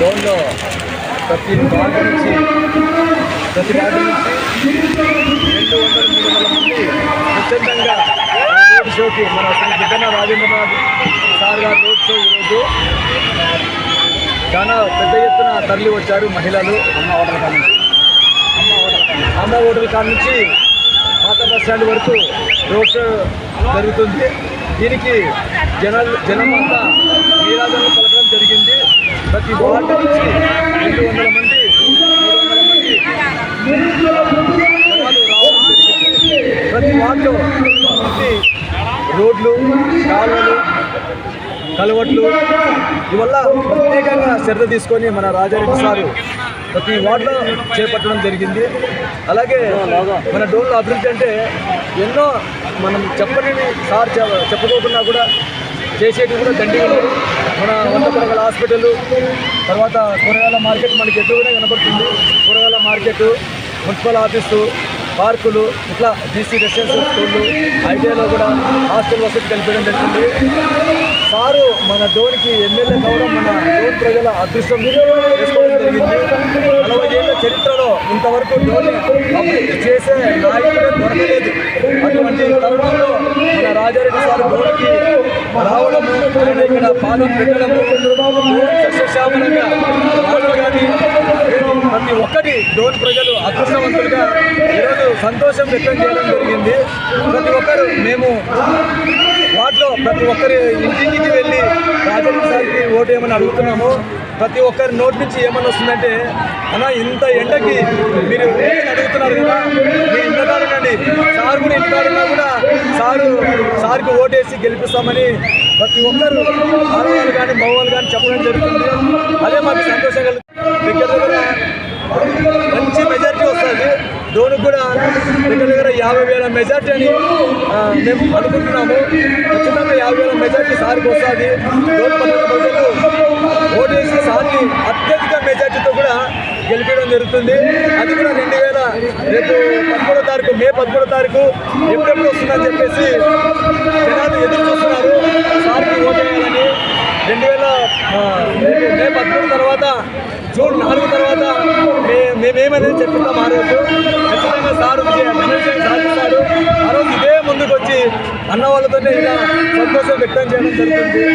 జోన్లో ప్రతి వార్డు నుంచి ప్రతి వార్డు నుంచి రెండు వందల మూడు వందల మంది స్వచ్ఛందంగా రోడ్ షోకి మన గిద్దన్న రాజేంద్రనాథ్ సార్ గారు రోడ్ షో ఈరోజు. చాలా పెద్ద ఎత్తున తరలి వచ్చారు మహిళలు. అమ్మ హోటల్ కాడ నుంచి. అమ్మ హోటల్ కాడ నుంచి పాత బస్ స్టాండ్ వరకు రోడ్ షో జరుగుతుంది. దీనికి జన జనమంతా నీరాజనలు ప్రతి వార్డు నుంచి వందల మంది మూడు వందల మంది ప్రతి వార్డు నుంచి రోడ్లు కాలువలు కలవట్లు ఇవల్ల ప్రత్యేకంగా శ్రద్ధ తీసుకొని మన రాజారెడ్డి సారు ప్రతి వార్డులో చేపట్టడం జరిగింది. అలాగే మన డోన్లో అభివృద్ధి అంటే ఎన్నో మనం చెప్పలేని సార్ చెప్పబోతున్నా కూడా చేసేటివి కూడా దండిగలు మన వంద హాస్పిటల్ తర్వాత కూరగాయల మార్కెట్ మనకి ఎక్కువగానే కనబడుతుంది. కూరగాయల మార్కెట్ మున్సిపల్ ఆఫీసు పార్కులు ఇట్లా బీసీ రెసిడెన్షియల్ స్కూళ్ళు ఐటీఐలో కూడా హాస్టల్ వసతి కల్పించడం జరిగింది. సారు మన డోన్కి ఎమ్మెల్యే కావడం మన డోన్ ప్రజల అదృష్టం చేసుకోవడం జరిగింది. నలభై ఏళ్ళ చరిత్రలో ఇంతవరకు డోన్ చేసే నాయకుడే దొరకలేదు. అటువంటి తరుణంలో రాజారెడ్డి సార్ డోన్కి రావడము ఆయన ఇక్కడ పాదం పెట్టడము సస్యశ్యామలంగా ప్రతి ఒక్కటి డోన్ ప్రజలు అదృష్టవంతులుగా ఈరోజు సంతోషం వ్యక్తం చేయడం జరిగింది. ప్రతి ఒక్కరు మేము వాటిలో ప్రతి ఒక్కరి ఇంటికి వెళ్ళి ఓటు ఏమని అడుగుతున్నాము ప్రతి ఒక్కరి నోటి నుంచి ఏమని వస్తుందంటే అన్న ఇంత ఎండకి మీరు అడుగుతున్నారు కదా? మీ ఇంతకాడనండి సార్ కూడా ఇంటికాడన్నా కూడా సారు సార్కి ఓటేసి గెలిపిస్తామని ప్రతి ఒక్కరు ఆడవాళ్ళు కానీ మగవాళ్ళు కానీ చెప్పడం జరుగుతుంది. అదే మాకు సంతోషం కలుగుతుంది దగ్గర దగ్గర మంచి మెజార్టీ వస్తుంది. డోన్కి కూడా దగ్గర దగ్గర యాభై వేల మెజార్టీ అని మేము అనుకుంటున్నాము ఖచ్చితంగా యాభై వేల మెజార్టీ సార్కి వస్తుంది. డోన్ పట్టణ ఓటేసి సార్ని అత్యధిక మెజార్టీతో కూడా గెలిపించడం జరుగుతుంది. అది కూడా రెండు వేల రేపు పదమూడో తారీఖు మే పదమూడో తారీఖు ఎప్పుడెప్పుడు వస్తుందని చెప్పేసి జనాలు ఎదురు చూస్తున్నారు. సార్కి ఓటేయాలని రెండు వేల మే పదమూడు తర్వాత జూన్ నాలుగు తర్వాత మే మేమేమనేది చెప్తున్నాం ఆ రోజు. ఖచ్చితంగా సార్ సాధిస్తాడు ఆ రోజు ఇదే ముందుకు వచ్చి అన్న వాళ్ళతోనే ఇలా సంతోషం వ్యక్తం చేయడం జరుగుతుంది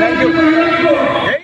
థ్యాంక్ యూ